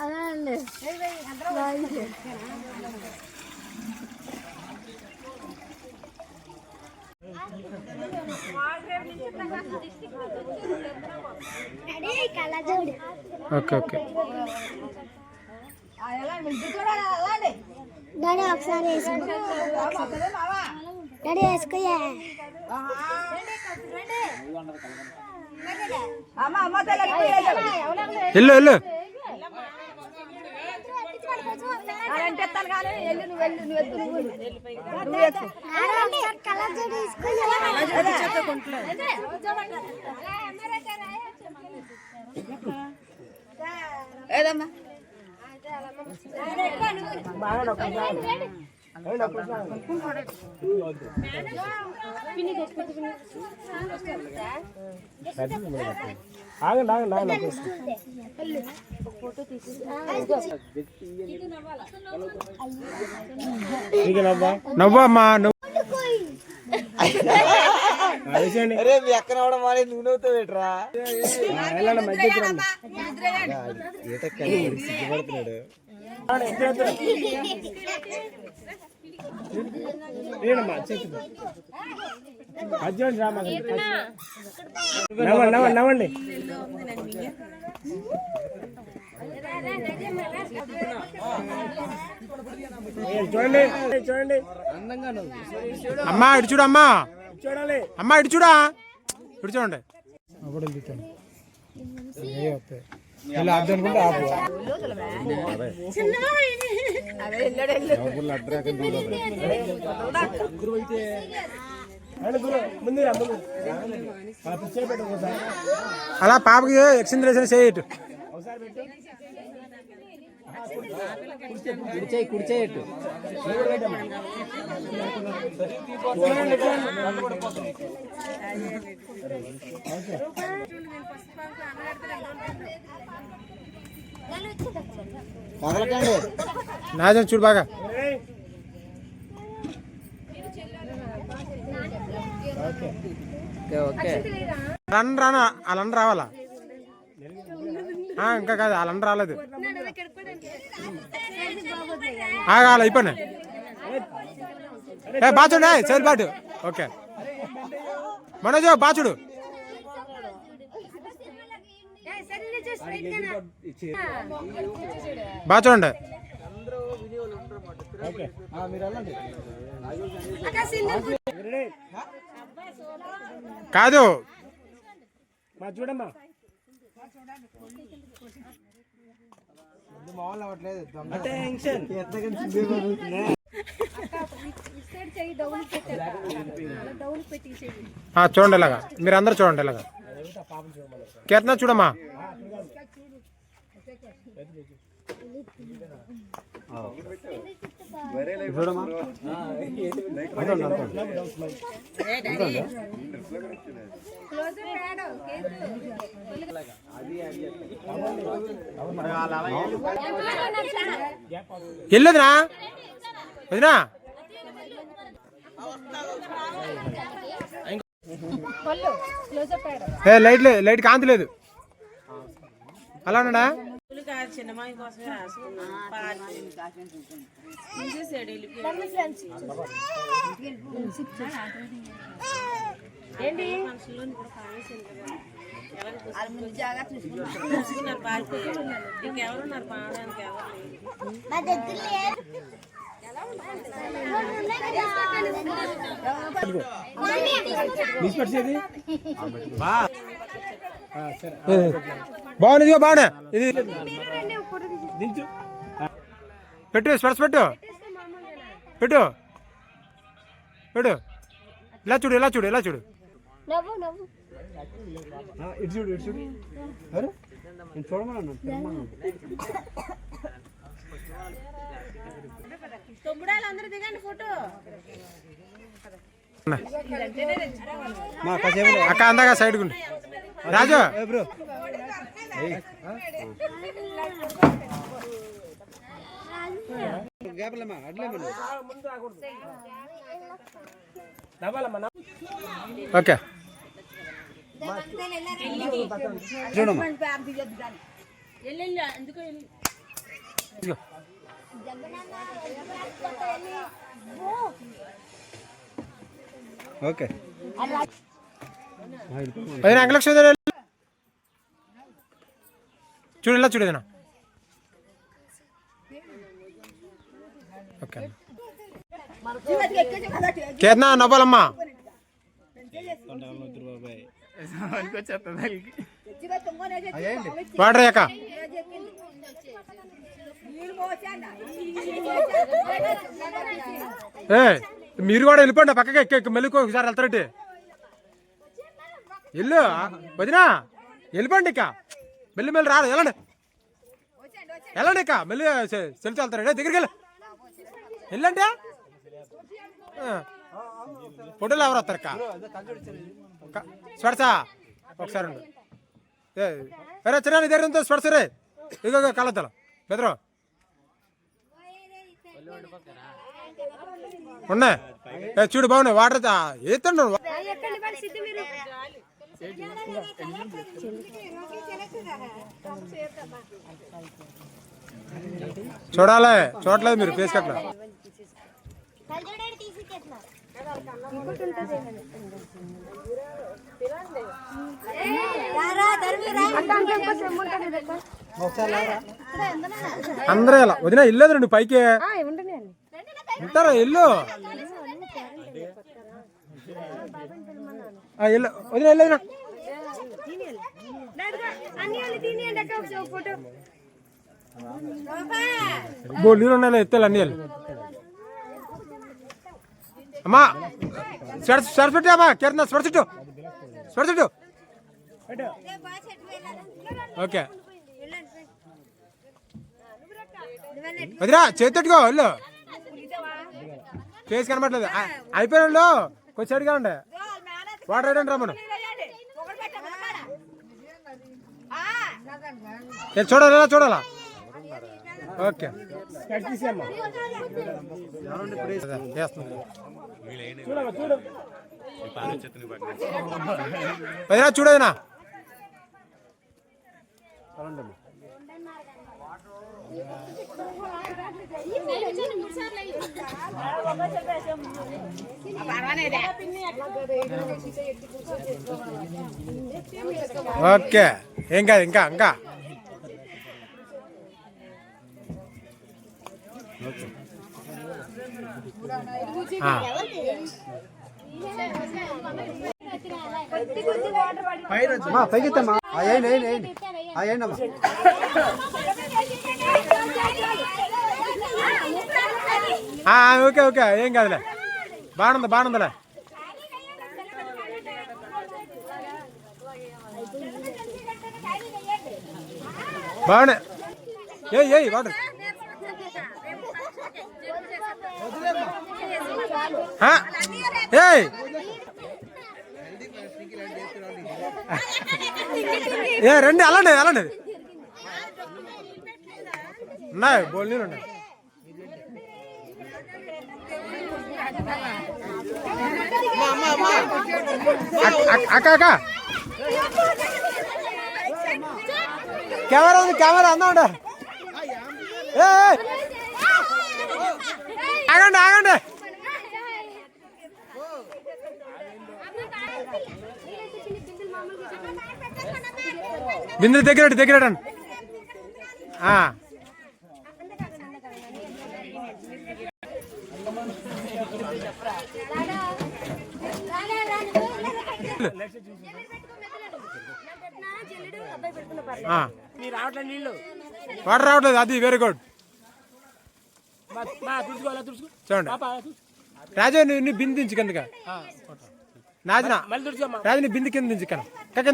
అదే అండి bye okay okay. Daddy ఒకసారి వేసుకో. డాడీ వేసుకోయా వెళ్ళు వెళ్ళు కలర్ ఏదమ్మా? ఆగండి ఆగండి ఆగండి నవ్వు అమ్మా నువ్వు వేసేయండి అరే మీ ఎక్కడ అవడం వాళ్ళే నువ్వు నవ్వుతావు ఏంట్రా వెళ్ళండి మధ్యకి రండి. సిగ్గుపడుతున్నాడు ఏనమ్మా చేతులు మధ్యలో రామా నవ్వండి నవ్వండి నవ్వండి ఏ, చూడండి చూడండి అమ్మా ఇటు చూడు అమ్మా చూడాలి అమ్మా ఇటు చూడా ఇటు చూడండి అప్పుడు వెళ్తాను ఏ వస్తాయి ఇలా అర్థం అనుకుంటే ఆపు. అదే వెళ్ళాడు ముందు అలా పాపకి ఎక్సింద్రేషన్ చేయట్టు కుడిచేయి కుడిచేయట్టు కదలకండి నాజం చూడు బాగా. ఓకే రన్ రానా? వాళ్ళని రావాలా? ఆ, ఇంకా కాదు వాళ్ళని రాలేదు. ఆగాలి అయిపోయినా ఏ బాచుడు సరి బాటు. ఓకే. మనోజ్ బాచుడు. బాగా చూడండి మీరు వెళ్ళండి కాదు చూడమ్మా. చూడండి ఇలాగా. మీరు అందరు చూడండి ఇలాగా. కీర్తన చూడమ్మా. చూడమ్మా వదినా? ఏ లైట్ లేదు లైట్ కాంతి లేదు. అలా ఉన్నాడా? చిన్నమాయి కోసమే ఏంటి? చూసుకున్నారు పార్టీ ఇంకెవరున్నారు? పాడడానికి ఎవరు లేరు. బాగుంది బాగున్నా ఇది. పెట్టు స్పెట్స్ పెట్టు. పెట్టు. చూడు ఇలా చూడు ఇలా చూడు ఇలా చూడు. నవ్వు నవ్వు. ఇటు చూడు ఇటు చూడు. అరే నేను చూడమన్నాను తొమ్మిడాలు అందరూ దిగండి ఫోటో. మా కాసేపు అక్క అందాక సైడ్ గుండి రాజు. గ్యాప్లమ్మా అట్లేమన్నా ఓకే. చూడమ్మా. ఓకే వదిన అంకలక్ష్మి వదిన వెళ్ళు. ఇలా చూడు ఓకే. కేతనా నవ్వాలమ్మా. వాటర్ అయ్యాక ఏ మీరు కూడా వెళ్ళిపోండి పక్కకి ఎక్క ఎక్కి ఒకసారి వెళ్తారంటే. వెళ్ళు వదినా వెళ్ళిపోండి ఇక. మెల్లి మెల్లి రాదు వెళ్ళండి. వెళ్ళండి ఇక మెల్లి సెల్చి వెళ్తారా. దగ్గరికి వెళ్ళి. వెళ్ళండి. ఫోటోలు ఎవరు వస్తారు అక్క? స్పర్శా ఒకసారి ఉండు. అరే చిన్న నీ దగ్గర ఉందో రే ఇగో కళ్ళద్దాం బెదరు ఉన్నాయి. ఏ, చూడు బాగున్నాయి. వాటర్ ఏతండు చూడాలే మీరు చూడాలి చూడలేదు మీరు ఫేస్ కట్ల అందరూ ఇలా వదిన ఇల్లేదు రెండు పైకి ఉంటారా ఇల్లు ఇల్లు వదిన వెళ్ళదు అన్ని వాళ్ళు తినేయండి అక్క ఒకసారి ఒక ఉన్నాయి ఎత్తాలి అన్ని అమ్మా సరస్వతి అమ్మా కేరళ స్పర్శిట్టు స్పర్శిట్టు ఓకే. వదిరా చేతిట్టుకో వెళ్ళు. ఫేస్ కనబడలేదు. అయిపోయిన వాళ్ళు కొంచెం అడిగానండి వాటర్ వేయండి రమ్మను. ఏ, చూడాలి చూడాలా? ఓకే. పదిరా వదినా చూడండి ఓకే ఏం కాదు ఇంకా ఇంకా ఆ. మా పైకి ఎత్తమ్మా ఆ, వేయండి వేయండి వేయండి ఆ, వేయండి అమ్మా ఆ, ఓకే ఓకే ఏం కాదులే బాగుంది బాగుందిలే బాగుంది ఏయ్ ఏయ్ వాటర్ ఆ, ఏయ్ ఏ రండి అలాండి అలాండి ఉన్నాయి బోల్ నీళ్ళు ఉన్నాయి అక్క- అక్క కెమెరా ఉంది కెమెరా అందా ఏ ఆగండి ఆగండి. బిందు దగ్గర దగ్గర వాటర్ రావట్లేదు అది వెరీ గుడ్ చూడండి. రాజు నువ్వు బిందు దించు కిందగా నాజన రాజు నీ బిందు కింద దించు కింద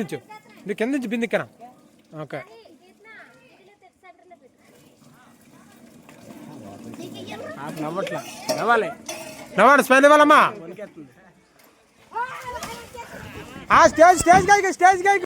దించు? నువ్వు కింద దించు బిందు ఓకే. నవ్వట్లా. నవ్వాలి. నవ్వండి స్మైల్ ఇవ్వాలమ్మా. స్టేజ్ స్టేజ్ గాయకి స్టేజ్ గాయకి